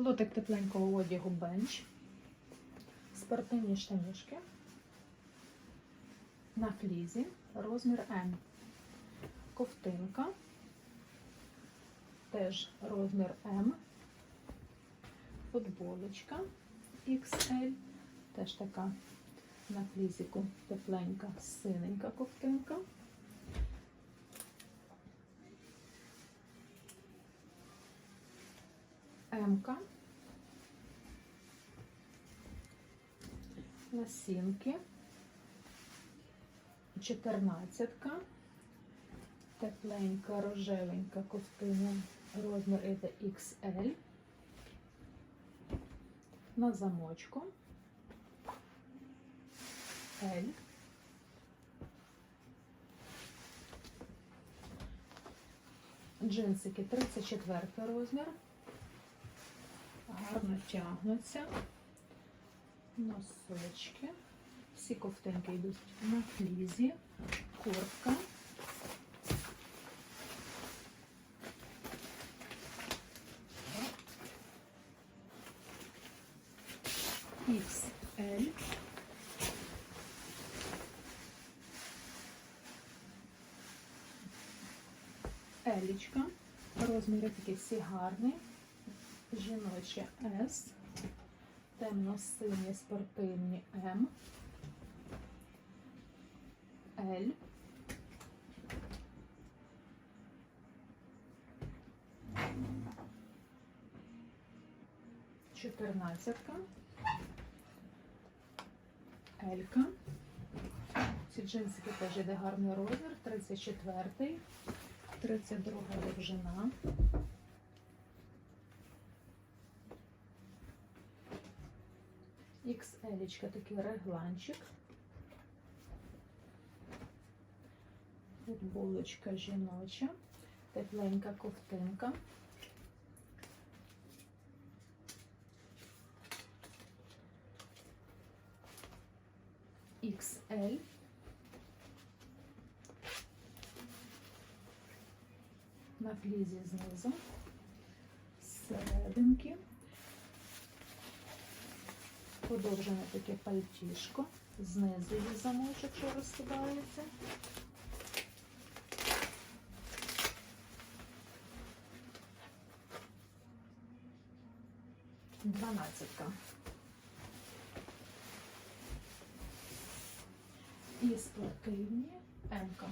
Лотик тепленького одягу бенч. Спортивні штанішки. На флізі. Розмір М. Ковтинка. Теж розмір М. Футболочка XL. Теж така на флізіку тепленька, синенька ковтинка. М-ка. Лосінки. Чотирнадцятка. Тепленька, рожевенька ковтина. Розмір это XL. На замочку. L. Джинсики 34 розмір. Гарно тягнуться. Носочки. Всі ковтинки йдуть на флізі. Куртка. XL. Елічка. Розміри такі всі гарні. Жіночі С. Темно-сині спортивні М. Л. Чотирнадцятка. Елька. Ці джинсики теж іде гарний розмір. 34, 32 довжина. XL такий регланчик. Футболочка жіноча, тепленька ковтинка. XL. На флізі знизу, серединки. Подовжене таке пальтішко, знизу є замочок, що розкидається. Дванадцятка. І спортивні М-ка.